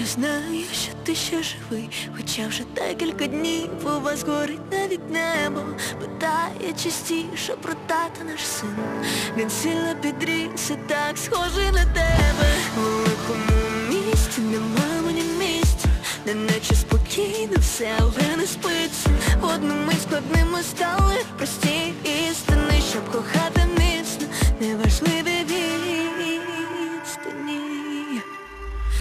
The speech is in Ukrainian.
я знаю, що ти ще живий, хоча вже декілька днів у вас горить навіть небо. Питає частіше про тата наш син. Він сильно підріс і так схожий на тебе. У великому місті нема мені місця, де наче спокійно все, але не спиться. Одними складними стали прості